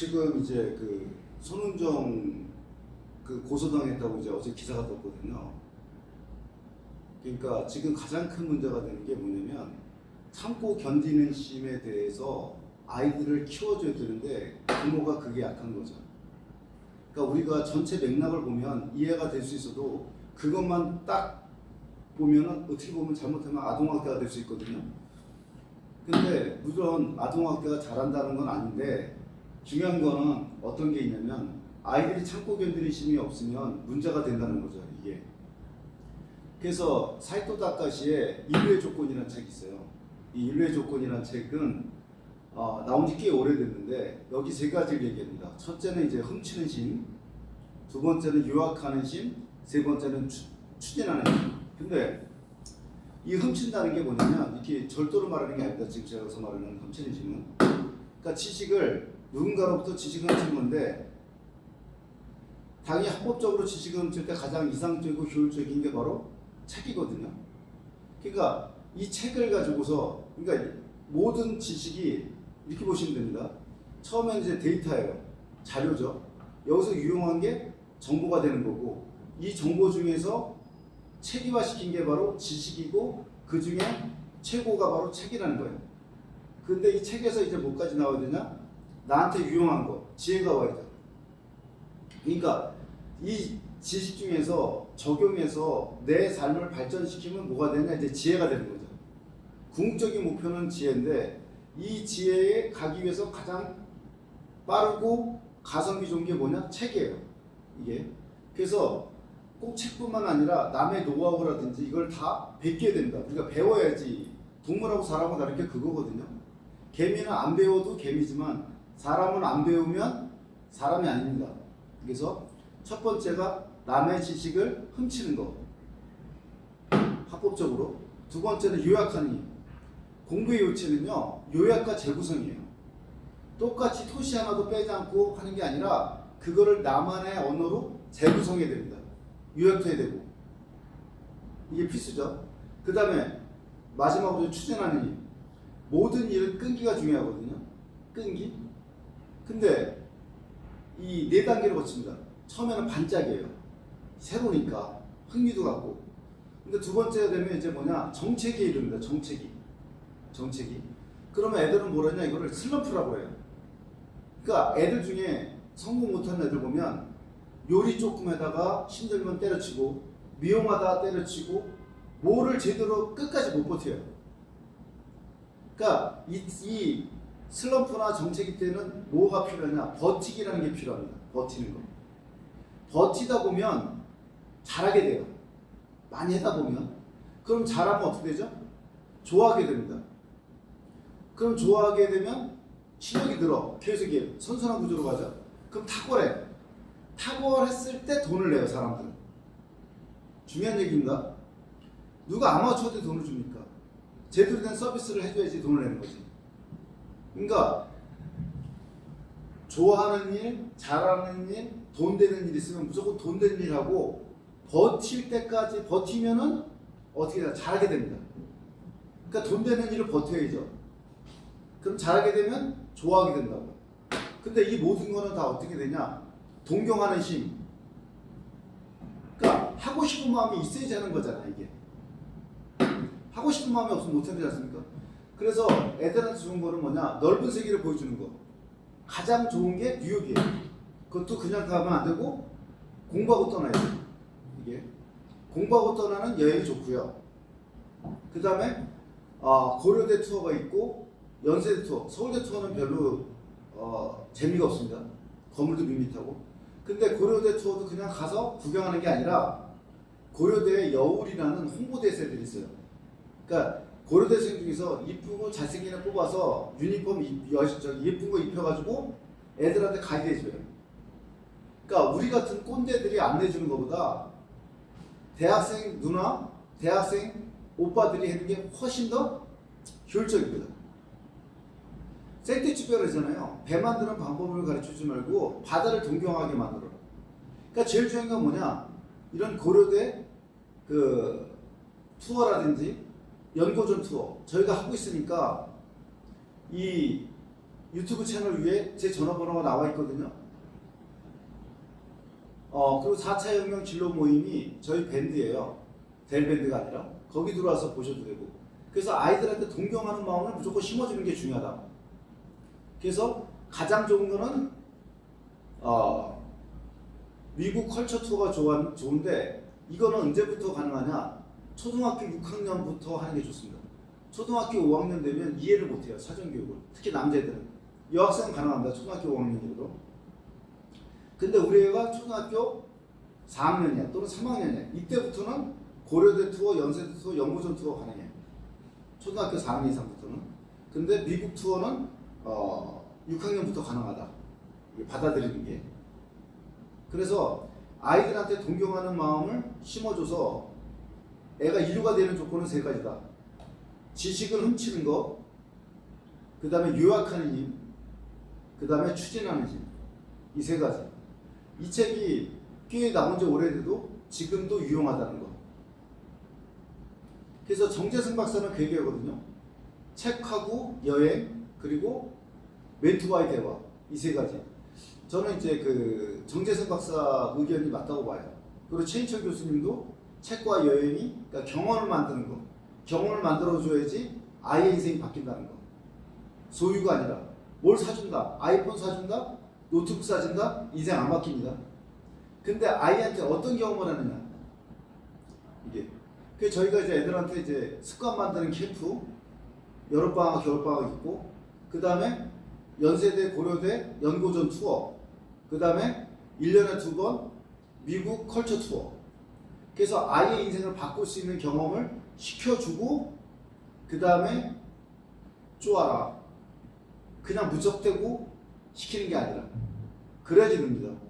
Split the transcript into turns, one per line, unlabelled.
지금 이제 그 손은정 그 고소당했다고 이제 어제 기사가 떴거든요. 그러니까 지금 가장 큰 문제가 되는 게 뭐냐면 참고 견디는 심에 대해서 아이들을 키워줘야 되는데 부모가 그게 약한 거죠. 그러니까 우리가 전체 맥락을 보면 이해가 될 수 있어도 그것만 딱 보면은 어떻게 보면 잘못하면 아동학대가 될 수 있거든요. 근데 물론 아동학대가 잘한다는 건 아닌데 중요한 거는 어떤 게 있냐면 아이들이 참고 견디는 심이 없으면 문제가 된다는 거죠 이게. 그래서 사이토 다카시의 인류의 조건이라는 책이 있어요. 이 인류의 조건이라는 책은 어, 나온 지 꽤 오래됐는데 여기 세 가지를 얘기합니다. 첫째는 이제 훔치는 심, 두 번째는 유학하는 심, 세 번째는 추, 추진하는 심. 근데 이 훔친다는 게 뭐냐면 이렇게 절도로 말하는 게 아니다. 지금 제가 말하는 훔치는 심은. 그러니까 지식을 누군가로부터 지식을 훔치는 건데 당연히 합법적으로 지식을 훔칠 때 가장 이상적이고 효율적인 게 바로 책이거든요. 그러니까 이 책을 가지고서 그러니까 모든 지식이 이렇게 보시면 됩니다. 처음엔 이제 데이터예요. 자료죠. 여기서 유용한 게 정보가 되는 거고 이 정보 중에서 체계화 시킨 게 바로 지식이고 그 중에 최고가 바로 책이라는 거예요. 근데 이 책에서 이제 뭐까지 나와야 되냐? 나한테 유용한 거, 지혜가 와야 돼. 그러니까 이 지식 중에서 적용해서 내 삶을 발전시키면 뭐가 되냐? 이제 지혜가 되는 거죠. 궁극적인 목표는 지혜인데 이 지혜에 가기 위해서 가장 빠르고 가성비 좋은 게 뭐냐? 책이에요. 이게. 그래서 꼭 책뿐만 아니라 남의 노하우라든지 이걸 다 뵙게 된다. 우리가 배워야지. 동물하고 사람하고 다른 게 그거거든요. 개미는 안 배워도 개미지만 사람은 안 배우면 사람이 아닙니다. 그래서 첫 번째가 남의 지식을 훔치는 거. 합법적으로. 두 번째는 요약하는 일. 공부의 요체는요, 요약과 재구성이에요. 똑같이 토시 하나도 빼지 않고 하는 게 아니라 그거를 나만의 언어로 재구성해야 됩니다. 요약도 해야 되고. 이게 필수죠. 그 다음에 마지막으로 추진하는 일. 모든 일은 끈기가 중요하거든요. 끈기. 근데 이 네 단계를 거칩니다. 처음에는 반짝이에요. 새로니까 흥미도 갖고. 근데 두 번째가 되면 이제 뭐냐 정책에 이릅니다. 정책이. 정책이. 그러면 애들은 뭐라냐 이거를 슬럼프라고 해요. 그러니까 애들 중에 성공 못하는 애들 보면 요리 조금 하다가 힘들면 때려치고 미용하다 때려치고 뭐를 제대로 끝까지 못 버텨요. 그러니까 이, 이 슬럼프나 정체기 때는 뭐가 필요하냐? 버티기라는 게 필요합니다. 버티는 거. 버티다 보면 잘하게 돼요. 많이 하다 보면. 그럼 잘하면 어떻게 되죠? 좋아하게 됩니다. 그럼 좋아하게 되면 실력이 늘어. 계속 이게 선순환 구조로 가죠. 그럼 탁월해. 탁월했을 때 돈을 내요, 사람들은. 중요한 얘기입니다. 누가 아마추어 때 돈을 줍니까? 제대로 된 서비스를 해줘야지 돈을 내는 거지. 그러니까 좋아하는 일, 잘하는 일, 돈 되는 일 있으면 무조건 돈 되는 일 하고 버틸 때까지 버티면은 어떻게 돼? 잘하게 됩니다. 그러니까 돈 되는 일을 버텨야죠. 그럼 잘하게 되면 좋아하게 된다고. 근데 이 모든 거는 다 어떻게 되냐? 동경하는 심. 그러니까 하고 싶은 마음이 있어야지 하는 거잖아, 이게. 하고 싶은 마음이 없으면 못하지 않습니까? 그래서 애들한테 좋은 거는 뭐냐? 넓은 세계를 보여주는 거. 가장 좋은 게 뉴욕이에요. 그것도 그냥 가면 안 되고 공부하고 떠나야 돼. 이게 공부하고 떠나는 여행이 좋고요. 그 다음에 어, 고려대 투어가 있고 연세대 투어, 서울대 투어는 별로 어, 재미가 없습니다. 건물도 밋밋하고. 근데 고려대 투어도 그냥 가서 구경하는 게 아니라 고려대 여울이라는 홍보대사들이 있어요. 그러니까 고려대생 중에서 이쁘고 잘생긴 애 뽑아서 유니폼 입, 여, 저기 예쁜 거 입혀가지고 애들한테 가이드 해줘요. 그러니까 우리 같은 꼰대들이 안 내주는 것보다 대학생 누나, 대학생 오빠들이 하는 게 훨씬 더 효율적입니다. 생태치별이잖아요. 배 만드는 방법을 가르쳐주지 말고 바다를 동경하게 만들어라. 그러니까 제일 중요한 건 뭐냐? 이런 고려대 그 투어라든지 연고전 투어 저희가 하고 있으니까 이 유튜브 채널 위에 제 전화번호가 나와 있거든요. 어 그리고 4차 혁명 진로 모임이 저희 밴드예요. 델 밴드가 아니라 거기 들어와서 보셔도 되고. 그래서 아이들한테 동경하는 마음을 무조건 심어주는 게 중요하다. 그래서 가장 좋은 거는 어 미국 컬처 투어가 좋은데 이거는 언제부터 가능하냐? 초등학교 6학년부터 하는 게 좋습니다. 초등학교 5학년 되면 이해를 못해요 사전교육을. 특히 남자애들은. 여학생은 가능합니다 초등학교 5학년이라도. 근데 우리 애가 초등학교 4학년이야 또는 3학년이야. 이때부터는 고려대 투어, 연세대 투어, 연구전 투어 가능해. 초등학교 4학년 이상부터는. 근데 미국 투어는 어, 6학년부터 가능하다. 받아들이는 게. 그래서 아이들한테 동경하는 마음을 심어줘서 애가 인류가 되는 조건은 세 가지다 지식을 훔치는 거, 그 다음에 요약하는 힘, 그 다음에 추진하는 힘. 이 세 가지. 이 책이 꽤 나온 지 오래돼도 지금도 유용하다는 거. 그래서 정재승 박사는 그 얘기하거든요. 책하고 여행, 그리고 멘토와의 대화. 이 세 가지. 저는 이제 그 정재승 박사 의견이 맞다고 봐요. 그리고 최인철 교수님도 책과 여행이 그러니까 경험을 만드는 거. 경험을 만들어줘야지 아이의 인생이 바뀐다는 거. 소유가 아니라 뭘 사준다. 아이폰 사준다. 노트북 사준다. 인생 안 바뀝니다. 근데 아이한테 어떤 경험을 하느냐. 이게. 그 저희가 이제 애들한테 이제 습관 만드는 캠프, 여름방학, 겨울방학 있고, 그 다음에 연세대, 고려대, 연고전 투어, 그 다음에 1년에 두 번 미국 컬처 투어. 그래서 아이의 인생을 바꿀 수 있는 경험을 시켜주고 그 다음에 쪼아라. 그냥 무적대고 시키는 게 아니라 그래야지 됩니다.